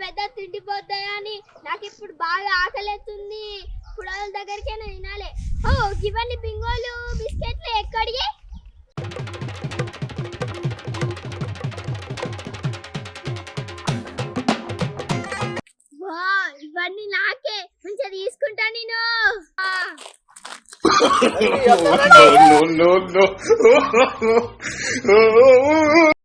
పెద్ద తిండిపోతాయా అని నాకు ఇప్పుడు బాగా ఆకలిస్తుంది పుడాల దగ్గరికే తినాలి. ఓ ఇవన్నీ బింగోలు బిస్కెట్లు ఎక్కడికి? వా ఇవన్నీ నాకే. మంచిగా తీసుకుంటా నేను. no, no, no,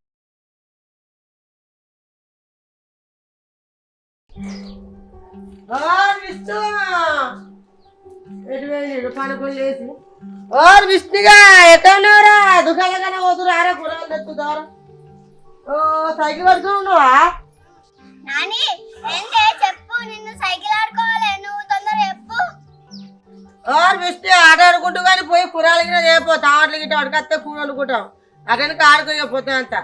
ఓ విష్ణుగా ఎక్కడున్నారా దుకాణంగానే పోతురు ఓ సైకిల్ నాని ఏంటే? చెప్పు నిన్ను సైకిల్ ఆడుకోవాలి. నువ్వు తొందర చెప్పు. ఓ విష్ణు ఆట ఆడుకుంటూ కానీ పోయి కూరలు గిట్ట రేపో తావట్లు గిట్ట అడగస్తే కూర అటెనక ఆడుకోకపోతే అంత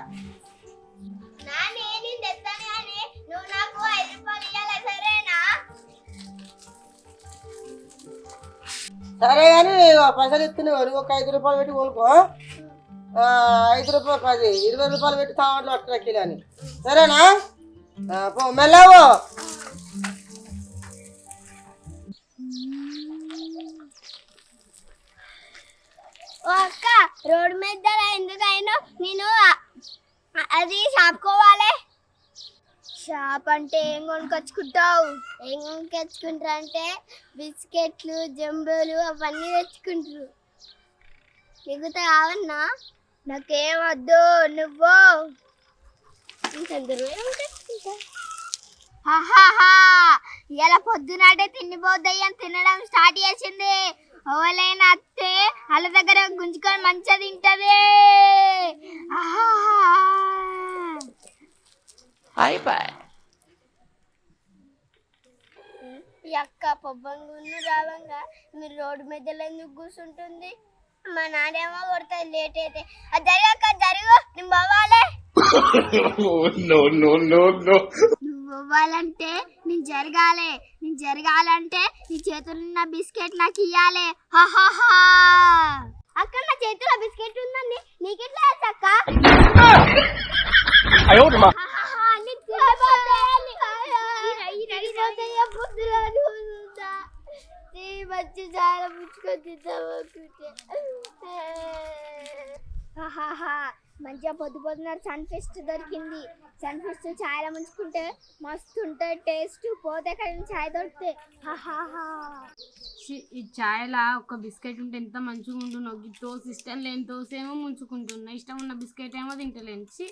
సరే కానీ పైసలు ఇస్తున్నావు నువ్వు ఒక ఐదు రూపాయలు పెట్టి కొనుక్కో. ఐదు రూపాయలు పది ఇరవై రూపాయలు పెట్టి తావట్లు అట్లా కిలో అని సరేనా పో మెల్లవో అక్క రోడ్డు మీద ఎందుకైనా నేను అది చాపుకోవాలి. షాప్ అంటే ఏం కొనుకొచ్చుకుంటావు? ఏం కొనుకొచ్చుకుంటారు అంటే బిస్కెట్లు జంబులు అవన్నీ తెచ్చుకుంటారు. మిగతా కావన్నా? నాకేం వద్దు నువ్వు. ఇంకెందరూ ఇలా పొద్దునాటే తిండిపోద్దాయి అని తినడం స్టార్ట్ చేసింది. ఓలైనా అత్తే వాళ్ళ దగ్గర గుంజుకొని మంచిగా తింటది ఆహాహా. ఈ అక్క పొబ్బంగును రావంగా మీరు రోడ్డు మధ్యలో ఎందుకు కూర్చుంటుంది మా నానేమో కొడతాది లేట్ అయితే. అది జరగక జరుగు. no, no. నువ్వు ఇవ్వాలంటే నేను జరగాలి. నేను జరగాలంటే నీ చేతుల్లో ఉన్న బిస్కెట్ నాకు ఇయ్యాలి. అక్క నా చేతిలో బిస్కెట్ ఉందండి. నీకెట్లా అక్క హాహాహా, అన్ని తిరిగిపోతాయని. ఈర- ఈర- ఈర పొద్దురాలు ఉందా? నీ మంచి చాలా పుచ్చుకొని తిందాం అనుకుంటే. హాహాహా, మంచిగా పొద్దు పొద్దున సన్ ఫిస్ట్ దొరికింది. సన్ ఫిస్ట్ ఛాయలో ముంచుకుంటే మస్తు ఉంటుంది టేస్ట్ పోతే కానీ ఛాయ్ దొరికితే ఈ ఛాయ్లా ఒక బిస్కెట్ ఉంటే ఎంత మంచిగా ఉంటున్నావు తోసి ఇష్టం లేని తోసి ఏమో ముంచుకుంటున్నా. ఇష్టం ఉన్న బిస్కెట్ ఏమో తింటలేను. ఛీ,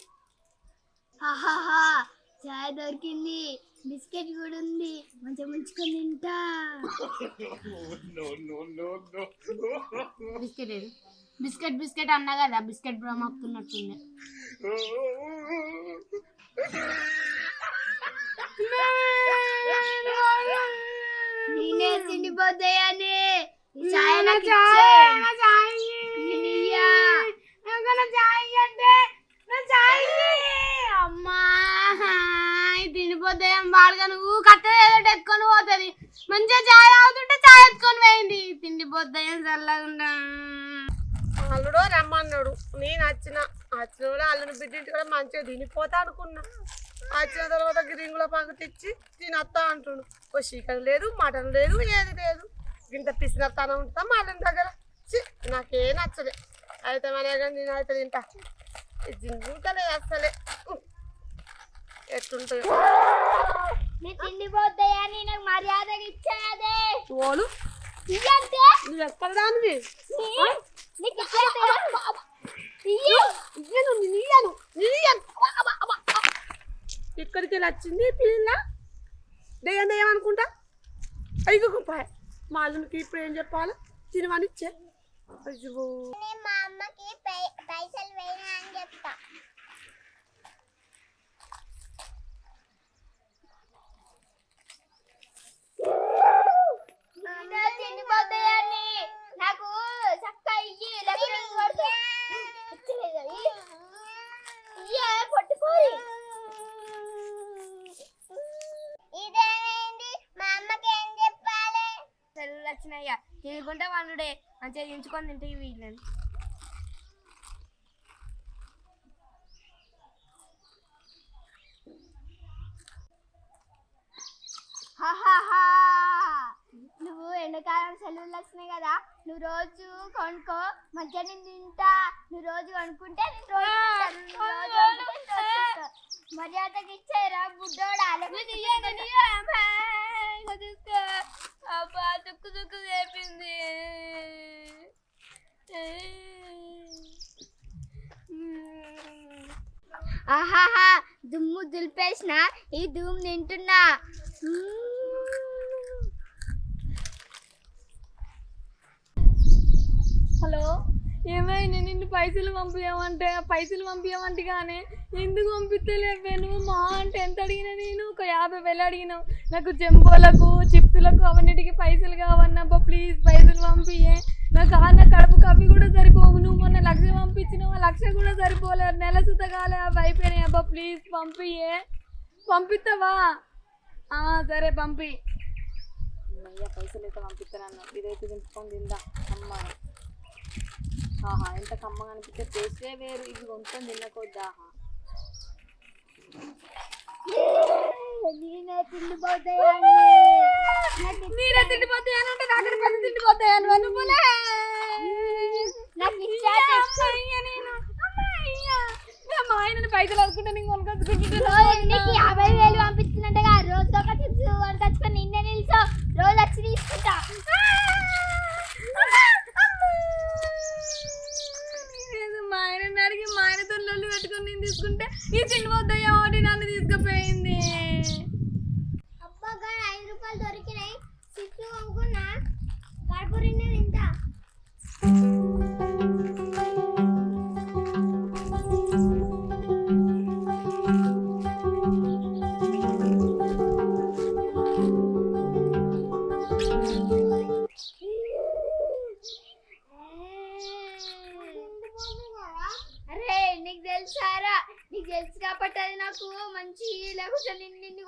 హాహాహా. చాయ్ దొరికింది. బిస్కెట్ కూడా ఉంది. మంచిగా ముంచుకొని తింటా. బిస్కెట్ ఏది బిస్కెట్ బిస్కెట్ అన్నా కదా బిస్కెట్ బ్రహ్మవుతున్నట్టుంది నేనే తిండిపోతాయని ఈ చాయ్ నాకు ఇచ్చేయ్. నేనియ్యా. అమ్మా ఇది తినిపోతే ఏం బాడుగా నువ్వు కట్టె ఏదో ఎత్తుకొని పోతుంది మంచిగా చాయ్ అవుతుంటే చాయ్ ఎత్తుకొని పోయింది తిండిపోతే చల్లకుండా అల్లుడు రమ్మన్నాడు నేను వచ్చిన వచ్చిన కూడా అల్లుని బిడ్డింటి కూడా మంచిగా తినిపోతా అనుకున్నా. వచ్చిన తర్వాత గిరింగుల పంకు తెచ్చి తినత్తా అంటుండు. ఓ చికెన్ లేదు మటన్ లేదు ఏది లేదు. ఇంత పిసినత్తాన ఉంటా మా అల్లుని దగ్గర నాకేం నచ్చలే. అయితే మన నేను అయితే తింటా. తింటలేదు అసలే ఇయ్యంటే నువ్వు ఎక్కడ దానివి ఇక్కడికి వెళ్ళి వచ్చింది పిల్ల. దెయ్యం దెయ్యం అనుకుంటా అయ్యో గొప్ప మా అల్లునికి ఇప్పుడు ఏం చెప్పాలి? తినమని ఇచ్చే. అయ్యో. మా అమ్మకి పైసలు వేయనా అని చెప్తా. నాకు చక్క ఇయ్యి నేను కొడతా. ఇచ్చలేదా? ఇయ్యి. ఇయ్యే, పొట్టిపోయి. ఇదేమైంది మా అమ్మకి వచ్చినాయ్యా తినుకుంటే మంచిగా దించుకొని తింటే వీళ్ళని ఎండాకాలం సెలవులు వచ్చినాయి కదా నువ్వు రోజు కొనుక్కో మంచిగా నేను తింటా నువ్వు రోజు కొనుక్కుంటే నేను రోజు తింటా. నువ్వు రోజు కొనుక్కుంటే రోజు తింటా. మర్యాదకి ఇచ్చారా బుడ్డోడా అబ్బా తుక్కు చేపింది ఆహాహా దుమ్ము దులిపేసిన ఈ దుమ్ము తింటున్నా హలో ఏమైంది నిన్ను పైసలు పంపించమంటే పైసలు పంపించమంటే కానీ ఎందుకు పంపిస్తలేవే నువ్వు మా అంటే ఎంత అడిగినా నేను? ఒక యాభై వేలు అడిగినావు నాకు జంబోలకు చిప్సులకు అవన్నిటికి పైసలు కావన్నబ్బా ప్లీజ్ పైసలు పంపియే నాకు ఆ నా కడుపు కప్పి కూడా సరిపోవు. నువ్వు మొన్న లక్ష పంపించినావు? ఆ లక్ష కూడా సరిపోలేదు నెల సుతగాలే అవి అయిపోయినాయి అబ్బా ప్లీజ్ పంపియే పంపిస్తావా ఆ, సరే పంపి. అయ్యా పైసలు అయితే పంపిస్తానన్నా ఇదైతే దింపుకొని తిందా? అమ్మ. ఆహా ఎంత కమ్మగా అనిపిస్తే టేస్టే వేరు. ఇది కొంచెం తినకొద్దా నేనే తిండిపోతాయండి మీరే తిండిపోతాయని అంటే నాకు పెద్ద తిండిపోతాయని అనుకోలే నాకు మా ఆయన పైసలు అనుకుంటే నీకు నీకు యాభై వేలు పంపించినట్టుగా రోజు ఒక చిప్స్ నిన్నే నిల్చో. రోజు వచ్చి తీసుకుంటా మా ఆయన అడిగి మా ఆయనతో లొల్లు పెట్టుకొని నేను తీసుకుంటే ఈ తిండిపోతాయో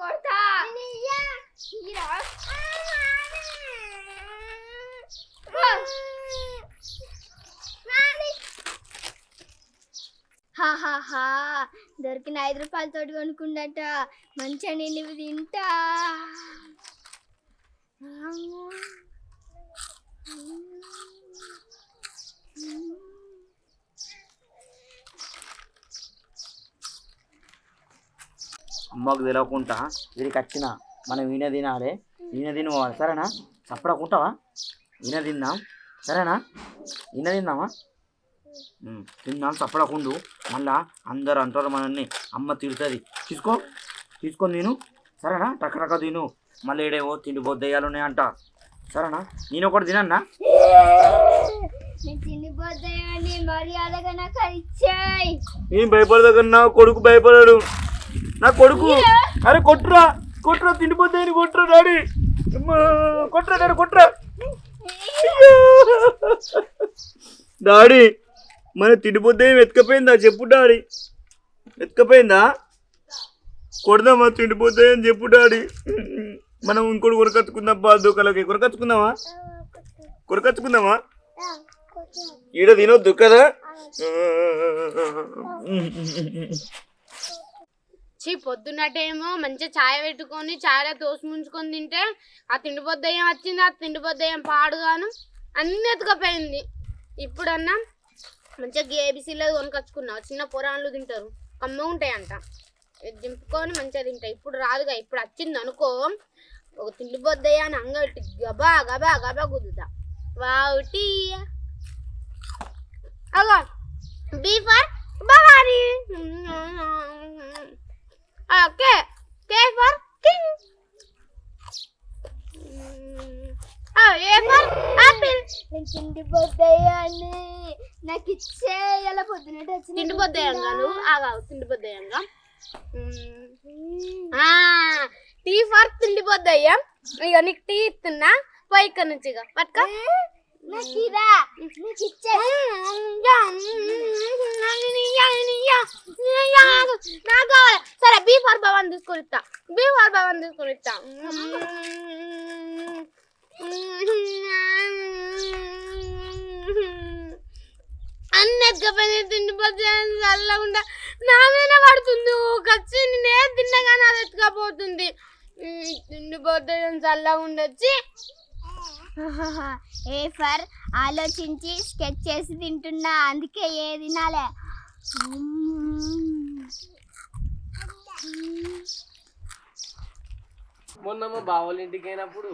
కొడతా. హాహాహా దొరికిన ఐదు రూపాయలతో కొనుక్కుండట మంచిగా నేను ఇవి తింటా అమ్మకు తెలియకుండా వీడికి వచ్చిన మనం ఈయన తినాలి. ఈయన తినవాలి సరేనా? చప్పడకుంటావా ఈయన తిందాం సరేనా? ఈయన తిందామా తిందాం చప్పడకుండు మళ్ళా అందరు అంటారు మనల్ని అమ్మ తిడుతుంది. తీసుకో తీసుకొని తిను సరేనా? టక్క టక్క తిను. మళ్ళీ ఏడేవో తిండి బొద్దయ్యాలు ఉన్నాయంట సరేనా? నేను ఒకటి తినన్నా? ఏం భయపడదు నా కొడుకు భయపడాడు. నా కొడుకు. అరే కొట్టురా. కొట్టురా తిండిపోతాయని కొట్టురా డాడీ. కొట్టురా డాడీ కొట్టురా. డాడీ మన తిండిపోతే ఎత్తుకపోయిందా? చెప్పు డాడీ. ఎత్తుకపోయిందా? కొడదామా తిండిపోతే అని చెప్పు డాడీ. మనం ఇంకోటి కొరకచ్చుకుందాం బా దూకలకి కొరకచ్చుకుందామా కొరకచ్చుకుందామా ఈడ తినొద్దు కదా? వచ్చి పొద్దున్నటేమో మంచిగా ఛాయ్ పెట్టుకొని ఛాయ్లో తోసి ముంచుకొని తింటే ఆ తిండిపోద్దయ్యం వచ్చింది ఆ తిండిపోద్దయ్యం పాడుగాను అన్ని ఎతకపోయింది ఇప్పుడన్నా మంచిగా గేబీసీలో కొనుకొచ్చుకున్నావు చిన్న పొరాన్లు తింటారు కమ్మ ఉంటాయంట. దింపుకొని మంచిగా తింటాయి ఇప్పుడు రాదుగా ఇప్పుడు వచ్చింది అనుకో ఒక తిండిపోద్దయ్య అని అంగటి గబా గబా గబా కుదుతా వాటి అగో B for Bhavani. Okay K for king A for apple నేను తిండిపోతాయని నాకు ఇచ్చే ఇలా పొద్దునట్టు తిండిపోద్దాయంగా నువ్వు ఆగా తిండిపోద్దాయంగా టీ ఫర్ తిండిపోద్దయ్యా ఇక నీకు టీ ఇస్తున్నా పోయి ఇక్కడ నుంచి ఇక పట్టుకో నాకు ఇరా నీకు ఇచ్చే నాకు కావాలి సరే బీ తీసుకొనిస్తా భవన్ తీసుకొని ఇస్తా బీ ఫర్ తీసుకొని ఇస్తా పని తిండిపోతే చల్లకుండా నా మీద పడుతుంది ఖర్చు నేనే తిన్నగానే అది ఎత్తుకపోతుంది. తిండిపోతే చల్లగా ఉండొచ్చి. ఏ ఫర్ ఆలోచించి స్కెచ్ చేసి తింటున్నా అందుకే ఏ తినాలే. మొన్న మా బావ వాళ్ళ ఇంటికి అయినప్పుడు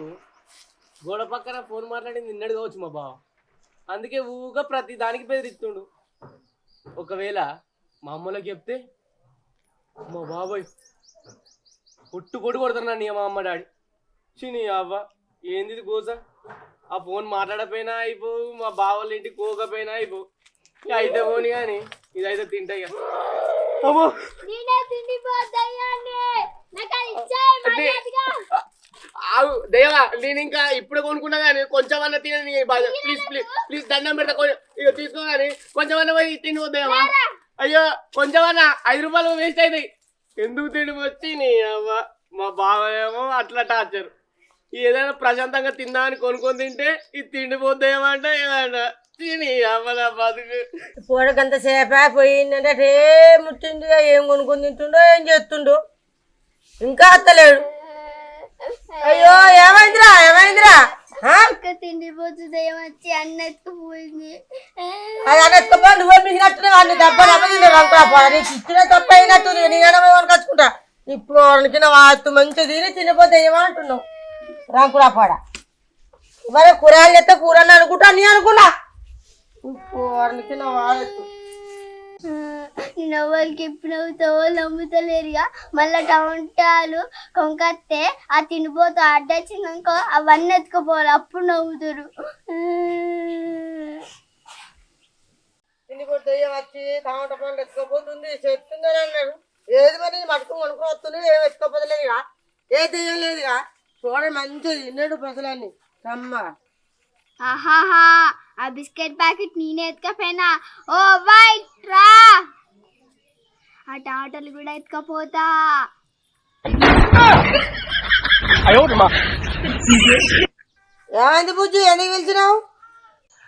గోడ పక్కన ఫోన్ మాట్లాడింది నిన్నడు కావచ్చు మా బావ. అందుకే ఊగా ప్రతి దానికి బెదిరిస్తుండు. ఒకవేళ మా అమ్మలోకి చెప్తే మా బాబాయ్ పుట్టు పొడి కొడుతున్నాను నీ మా అమ్మ డాడీ. చిని అవ్వ ఏంది కోస? ఆ ఫోన్ మాట్లాడపోయినా అయిపో మా బావ వాళ్ళ ఇంటికి పోకపోయినా అయిపో అయితే పోని కానీ ఇదైతే తింటాయి ఇక. అమ్మో. ఆగు దేవా నేను ఇంకా ఇప్పుడే కొనుక్కున్నా కానీ కొంచెం అన్న తినని ప్లీజ్ ప్లీజ్ ప్లీజ్ దండం పెడతా ఇక తీసుకో కానీ కొంచెం అన్న పోయి తిని దేవా అయ్యో కొంచెం అన్న ఐదు రూపాయలు వేస్ట్ అవుతాయి ఎందుకు తిని వచ్చి నీ అవ్వ? మా బావ ఏమో అట్లా టార్చర్ ఏదైనా ప్రశాంతంగా తిందా అని కొనుక్కొని తింటే ఇది తిండిపోద్దేమంటే ఏమంట పూడకంత సేపే పోయిందంటే రే ఏం కొనుక్కొని తింటుండో ఏం చేస్తుండో. ఇంకా అత్తలేడు. అయ్యో ఏమైందిరా ఏమైందిరా? తిండిపోతుంది అన్న ఎత్తుకుపోయింది. అది అని ఎత్తుకపో నువ్వే దెబ్బ నీకు ఇచ్చిన తప్ప అయినట్టు ఇప్పుడు వాస్తు తిని తినిపోతే ఏమంటున్నావు? రంకురా పాడ. మరి కూరగాయలు ఎత్తే కూరని అనుకుంటా నీ అనుకున్నా? వాడికి నా వాడచ్చు నేను ఎవరికి ఇప్పుడు నవ్వుతావో నమ్ముతలేరుగా. మళ్ళా టమాటాలు కొంకత్తే ఆ తినిపోతూ అడ్డొచ్చినాక అవన్నీ ఎత్తుకుపోవాలి. అప్పుడు నవ్వుతారు. తినిపోతే వచ్చి? టమాటా పండు ఎత్తుకోపోతుంది. చెప్తుందని అన్నాడు. ఏది మరి? మటుకు కొనుక్కొని వస్తుంది ఏం ఎత్తుకోపోతలేదుగా? ఏ తీయలేదుగా చూడండి మంచిగా తిన్నాడు పసలన్నీ అమ్మ. ఆహాహా. బిస్కెట్ ప్యాకెట్ నేనే ఎత్తుకపోయినా. ఓ వైట్ రా. ఆ టమాటాలు కూడా ఎత్తుకపోతా. ఏమైంది బుజ్జి? ఎందుకు పిలిచినావు?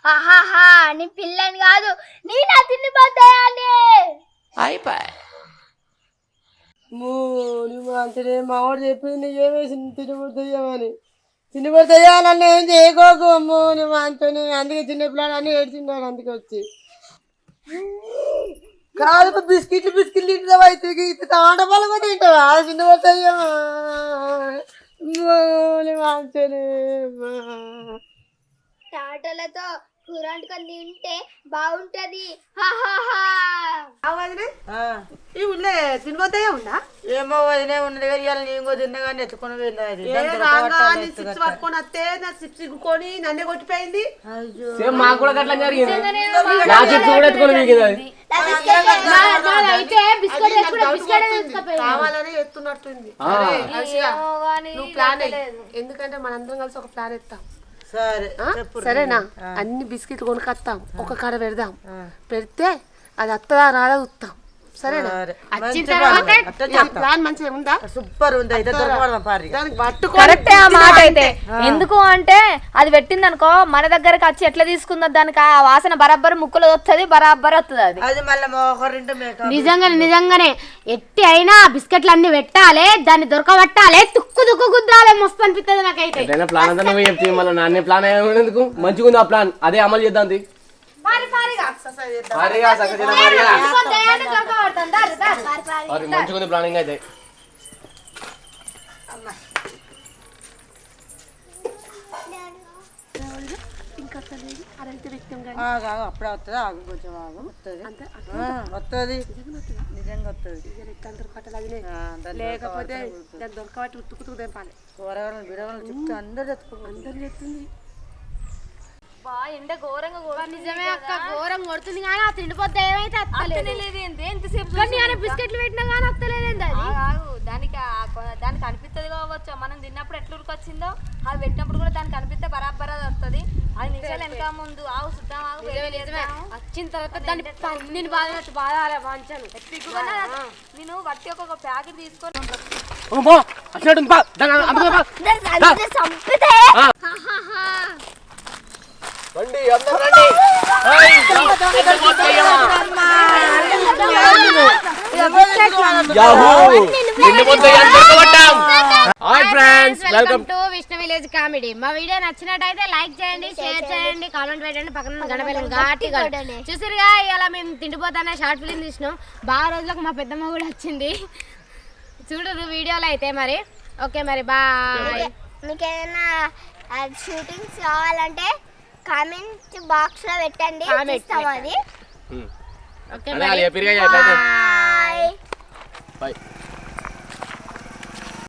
ఆహాహా నీ పిల్లని కాదు నీ నా తిండిపోతాయని నువ్వు అంతనే మా వాడు చెప్పింది ఏమేసి తినబడుతాయని తినబడుతాయా నన్ను ఏం చేయకోకు అమ్మో నువ్వు అంతనే అందుకే చిన్న పిల్లలు అన్ని ఏడ్చిండాడు అందుకే వచ్చి. కాదు బిస్కెట్లు బిస్కెట్లు తింటావా అయితే ఇట్లా టమాటా పాలు కూడా తింటావా? తినబడుతాయా అంతనే టాటలతో కూర వండుకొని తింటే బాగుంటది హాహాహా ఈ ఊళ్ళో తినబోతాయా ఉందా ఏమో వదిలే ఉన్నది కానీ ఇవాళ నేను కూడా తిన్నా కానీ ఎత్తుకొని వెళ్ళాలి సిప్స్ పట్టుకొని వస్తే నా సిప్స్ ఇగ్గుకొని నన్నే కొట్టిపోయింది. సేమ్ మాకు కూడా అట్లా జరిగింది? నా చిప్స్ కూడా ఎత్తుకొని వీగింది అది. కావాలని ఎత్తున్నట్టుంది. నువ్వు ప్లాన్ ఎందుకంటే మనందరం కలిసి ఒక ప్లాన్ ఎత్తాం? సరేనా? అన్ని బిస్కెట్లు కొనుక్కొస్తాం. ఒక కాడ పెడదాం. పెడితే అది అత్తదా రాదా చూస్తాం. సరేనా? సరే. వచ్చిన మంచి తర్వాత ప్లాన్. అట్లా ఈ ప్లాన్ మంచిగా ఉందా? సూపర్ ఉంది అయితే దొరకబడదాం పారి దానికి పట్టుకో కరెక్టే ఆ మాట అయితే. ఎందుకు అంటే అది పెట్టింది అనుకో మన దగ్గరకు వచ్చి ఎట్లా తీసుకుందో దానికి ఆ వాసన బరాబర్ ముక్కులో వస్తుంది బరాబర్ వస్తుంది అది. అది మళ్ళీ మోకరింటే మేక నిజంగానే నిజంగానే. ఎట్టి అయినా బిస్కెట్లు అన్ని పెట్టాలి దాన్ని దొరకబట్టాలి తుక్కు తుక్కు గుద్దాలి మస్తు అనిపిస్తుంది నాకైతే. ఏదైనా ప్లాన్ అంతా నువ్వు చెప్తే? మళ్ళీ నాన్నే ప్లాన్ ఎందుకు? మంచిగా ఉంది ఆ ప్లాన్. అదే అమలు చేద్దాం తీ. మారిగా, సగం చేద్దాం, మారిగా. మరి మంచిగా ఉంది ప్లానింగ్ అయితే. అప్పుడే వస్తుంది ఆగు కొంచెం ఆగు. వస్తుంది వస్తుంది నిజంగా వస్తుంది లేకపోతే దొరకబట్టి ఉత్తుకుతుకు తెంపాలి కూరగాయలు బిడగలు చెప్తే అందరు చెప్పుకో అందరు చెప్తుంది. ఎండ ఘోరంగా నిజమే అక్క ఘోరం కొడుతుంది కానీ ఆ తిండిపోతే ఏమైతే అత్తలేదు. ఎంతసేపు కానీ ఆయన బిస్కెట్లు పెట్టినా కానీ అత్తలేదండి అది. దానికి దానికి అనిపిస్తుంది కావచ్చు. మనం తిన్నప్పుడు ఎట్లా ఉరికొచ్చిందో అది పెట్టినప్పుడు కూడా దానికి అనిపిస్తే బరాబర్ అది వస్తుంది అది నిమిషాలు వెనక ముందు. ఆవు సుద్దాం చేద్దాం. వచ్చిన తర్వాత దాన్ని నేను బాధ బాధ వాంచాను నేను వట్టి ఒక ప్యాకెట్ తీసుకొని పో. వచ్చినట్టుంది, పా. దాన్ని అందులో పా. చంపితే రండి అందరూ రండి. Hi friends welcome to Vishnu village comedy మా వీడియో నచ్చినట్టయితే లైక్ చేయండి షేర్ చేయండి. కామెంట్ పెట్టండి. పక్కన గణపతి ఘాటి చూసారుగా ఇలా మేము తిండిపోతానే షార్ట్ ఫిలిం తీసినాం. బాగా రోజులకు మా పెద్దమ్మ కూడా వచ్చింది. చూడరు వీడియోలో అయితే మరి. ఓకే మరి బాయ్. మీకు ఏదైనా షూటింగ్స్ కావాలంటే కామెంట్ బాక్స్లో పెట్టండి. ఇస్తాం అది. Okay bye bye